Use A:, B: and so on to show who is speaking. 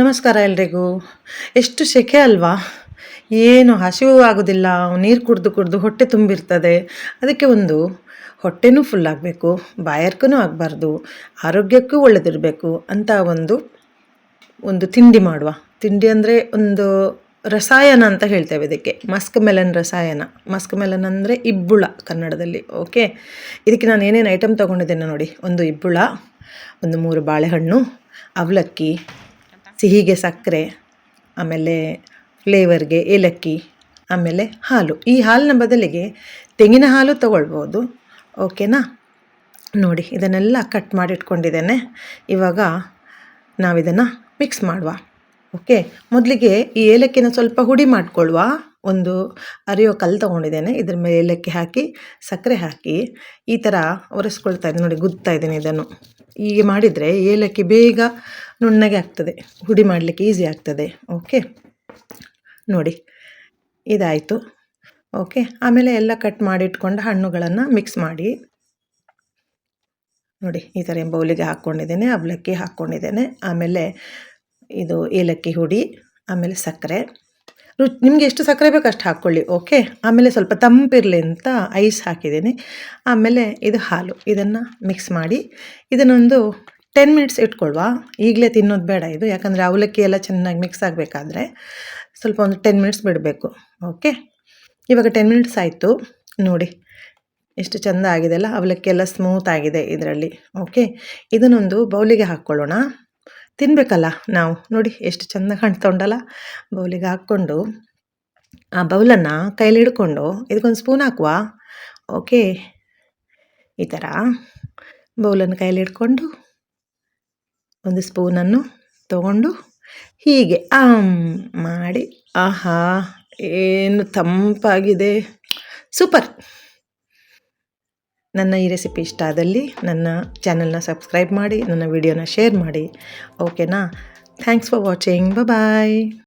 A: ನಮಸ್ಕಾರ ಎಲ್ರಿಗೂ. ಎಷ್ಟು ಸೆಕೆ ಅಲ್ವಾ? ಏನು ಹಸಿವು ಆಗೋದಿಲ್ಲ. ನೀರು ಕುಡಿದು ಕುಡಿದು ಹೊಟ್ಟೆ ತುಂಬಿರ್ತದೆ. ಅದಕ್ಕೆ ಒಂದು ಹೊಟ್ಟೆನೂ ಫುಲ್ ಆಗಬೇಕು ಬಾಯರ್ಕೂ ಆಗಬಾರ್ದು, ಆರೋಗ್ಯಕ್ಕೂ ಒಳ್ಳೆದಿರಬೇಕು ಅಂತ ಒಂದು ಒಂದು ತಿಂಡಿ ಮಾಡುವ. ತಿಂಡಿ ಅಂದರೆ ಒಂದು ರಸಾಯನ ಅಂತ ಹೇಳ್ತೇವೆ ಇದಕ್ಕೆ. ಮಸ್ಕ್ ಮೆಲನ್ ರಸಾಯನ. ಮಸ್ಕ್ ಮೆಲನ್ ಅಂದರೆ ಇಬ್ಬುಳ ಕನ್ನಡದಲ್ಲಿ, ಓಕೆ? ಇದಕ್ಕೆ ನಾನು ಏನೇನು ಐಟಮ್ ತೊಗೊಂಡಿದ್ದೇನೆ ನೋಡಿ. ಒಂದು ಇಬ್ಬುಳ, ಒಂದು ಮೂರು ಬಾಳೆಹಣ್ಣು, ಅವಲಕ್ಕಿ ಸಿಹಿಗೆ ಸಕ್ಕರೆ, ಆಮೇಲೆ ಫ್ಲೇವರ್ಗೆ ಏಲಕ್ಕಿ, ಆಮೇಲೆ ಹಾಲು. ಈ ಹಾಲಿನ ಬದಲಿಗೆ ತೆಂಗಿನ ಹಾಲು ತಗೊಳ್ಬೋದು. ಓಕೆನಾ? ನೋಡಿ, ಇದನ್ನೆಲ್ಲ ಕಟ್ ಮಾಡಿಟ್ಕೊಂಡಿದ್ದೇನೆ. ಇವಾಗ ನಾವಿದನ್ನು ಮಿಕ್ಸ್ ಮಾಡುವ. ಓಕೆ? ಮೊದಲಿಗೆ ಈ ಏಲಕ್ಕಿನ ಸ್ವಲ್ಪ ಹುಡಿ ಮಾಡಿಕೊಳ್ಳುವ ಒಂದು ಅರಿಯೋ ಕಲ್ಲು ತೊಗೊಂಡಿದ್ದೇನೆ. ಇದ್ರ ಮೇಲೆ ಏಲಕ್ಕಿ ಹಾಕಿ, ಸಕ್ಕರೆ ಹಾಕಿ, ಈ ಥರ ಒರೆಸ್ಕೊಳ್ತಾ ಇದ್ದೀನಿ ನೋಡಿ, ಗುದ್ತಾ ಇದ್ದೀನಿ ಇದನ್ನು. ಹೀಗೆ ಮಾಡಿದರೆ ಏಲಕ್ಕಿ ಬೇಗ ನುಣ್ಣಗೆ ಆಗ್ತದೆ. ಹುಡಿ ಮಾಡಲಿಕ್ಕೆ ಈಸಿ ಆಗ್ತದೆ. ಓಕೆ ನೋಡಿ, ಇದಾಯಿತು. ಓಕೆ ಆಮೇಲೆ ಎಲ್ಲ ಕಟ್ ಮಾಡಿಟ್ಕೊಂಡು ಹಣ್ಣುಗಳನ್ನು ಮಿಕ್ಸ್ ಮಾಡಿ. ನೋಡಿ, ಈ ಥರ ಬೌಲಿಗೆ ಹಾಕ್ಕೊಂಡಿದ್ದೇನೆ ಅವಲಕ್ಕಿ ಹಾಕ್ಕೊಂಡಿದ್ದೇನೆ ಆಮೇಲೆ ಇದು ಏಲಕ್ಕಿ ಹುಡಿ, ಆಮೇಲೆ ಸಕ್ಕರೆ. ರು ನಿಮಗೆ ಎಷ್ಟು ಸಕ್ಕರೆ ಬೇಕು ಅಷ್ಟು ಹಾಕ್ಕೊಳ್ಳಿ ಓಕೆ ಆಮೇಲೆ ಸ್ವಲ್ಪ ತಂಪಿರಲಿ ಅಂತ ಐಸ್ ಹಾಕಿದ್ದೀನಿ. ಆಮೇಲೆ ಇದು ಹಾಲು, ಇದನ್ನು ಮಿಕ್ಸ್ ಮಾಡಿ, ಇದನ್ನೊಂದು ಟೆನ್ ಮಿನಿಟ್ಸ್ ಇಟ್ಕೊಳ್ವಾ. ಈಗಲೇ ತಿನ್ನೋದು ಬೇಡ ಇದು, ಯಾಕಂದರೆ ಅವಲಕ್ಕಿ ಎಲ್ಲ ಚೆನ್ನಾಗಿ ಮಿಕ್ಸ್ ಆಗಬೇಕಾದ್ರೆ ಸ್ವಲ್ಪ ಒಂದು ಟೆನ್ ಮಿನಿಟ್ಸ್ ಬಿಡಬೇಕು ಓಕೆ ಇವಾಗ ಟೆನ್ ಮಿನಿಟ್ಸ್ ಆಯಿತು, ನೋಡಿ, ಎಷ್ಟು ಚೆಂದ ಆಗಿದೆ ಅಲ್ಲ, ಅವಲಕ್ಕಿ ಎಲ್ಲ ಸ್ಮೂತ್ ಆಗಿದೆ ಇದರಲ್ಲಿ ಓಕೆ ಇದನ್ನೊಂದು ಬೌಲಿಗೆ ಹಾಕ್ಕೊಳ್ಳೋಣ. ತಿನ್ನಬೇಕಲ್ಲ ನಾವು. ನೋಡಿ, ಎಷ್ಟು ಚೆಂದ ಕಾಣ್ತಾ ಉಂಟಲ್ಲ ಬೌಲಿಗೆ ಹಾಕ್ಕೊಂಡು, ಆ ಬೌಲನ್ನು ಕೈಲಿ ಹಿಡ್ಕೊಂಡು ಇದಕ್ಕೊಂದು ಸ್ಪೂನ್ ಹಾಕುವ? ಓಕೆ. ಈ ಥರ ಬೌಲನ್ನು ಕೈಲಿ ಹಿಡ್ಕೊಂಡು, ಒಂದು ಸ್ಪೂನನ್ನು ತಗೊಂಡು ಹೀಗೆ, ಆಮ್, ಮಾಡಿ, ಆಹಾ, ಏನು ತಂಪಾಗಿದೆ. ಸೂಪರ್. ನನ್ನ ಈ ರೆಸಿಪಿ ಇಷ್ಟ ಆದಲ್ಲಿ ನನ್ನ ಚಾನಲ್ನ ಸಬ್ಸ್ಕ್ರೈಬ್ ಮಾಡಿ, ನನ್ನ ವಿಡಿಯೋನ ಶೇರ್ ಮಾಡಿ. ಓಕೆನಾ? Thanks for watching. ಬಾಯ್